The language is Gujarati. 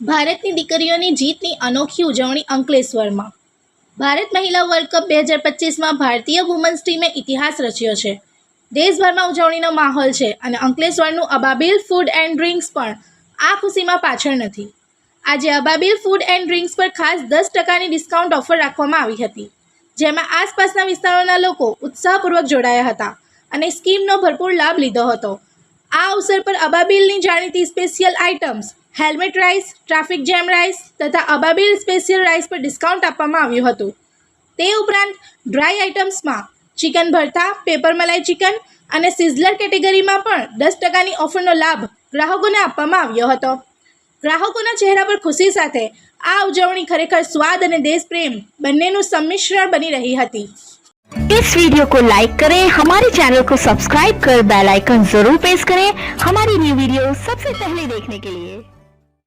ભારતની દીકરીઓની જીતની અનોખી ઉજવણી અંકલેશ્વરમાં. ભારત મહિલા વર્લ્ડ કપ બે હજાર પચીસમાં ભારતીય વુમન્સ ટીમે ઇતિહાસ રચ્યો છે. દેશભરમાં ઉજવણીનો માહોલ છે અને અંકલેશ્વરનું અબાબિલ ફૂડ એન્ડ ડ્રિંક્સ પણ આ ખુશીમાં પાછળ નથી. આજે અબાબિલ ફૂડ એન્ડ ડ્રિંક્સ પર ખાસ દસ ટકાની ડિસ્કાઉન્ટ ઓફર રાખવામાં આવી હતી, જેમાં આસપાસના વિસ્તારોના લોકો ઉત્સાહપૂર્વક જોડાયા હતા અને સ્કીમનો ભરપૂર લાભ લીધો હતો. આ અવસર પર અબાબિલની જાણીતી special items helmet rice traffic જેમ રાઈસ તથા અબાબિલ સ્પેશિયલ રાઈસ પર ડિસ્કાઉન્ટ આપવામાં આવ્યું હતું તે ઉપરાંત ડ્રાય આઇટમ્સમાં chicken bharta pepper malai chicken અને સિઝલર કેટેગરીમાં પણ દસ ટકાની ઓફરનો લાભ ગ્રાહકોને આપવામાં આવ્યો હતો ગ્રાહકોના ચહેરા પર ખુશી સાથે આ ઉજવણી ખરેખર સ્વાદ અને દેશપ્રેમ બંનેનું સંમિશ્રણ બની રહી હતી इस वीडियो को लाइक करें हमारे चैनल को सब्सक्राइब कर बेल आइकन जरूर प्रेस करें हमारी न्यू वीडियो सबसे पहले देखने के लिए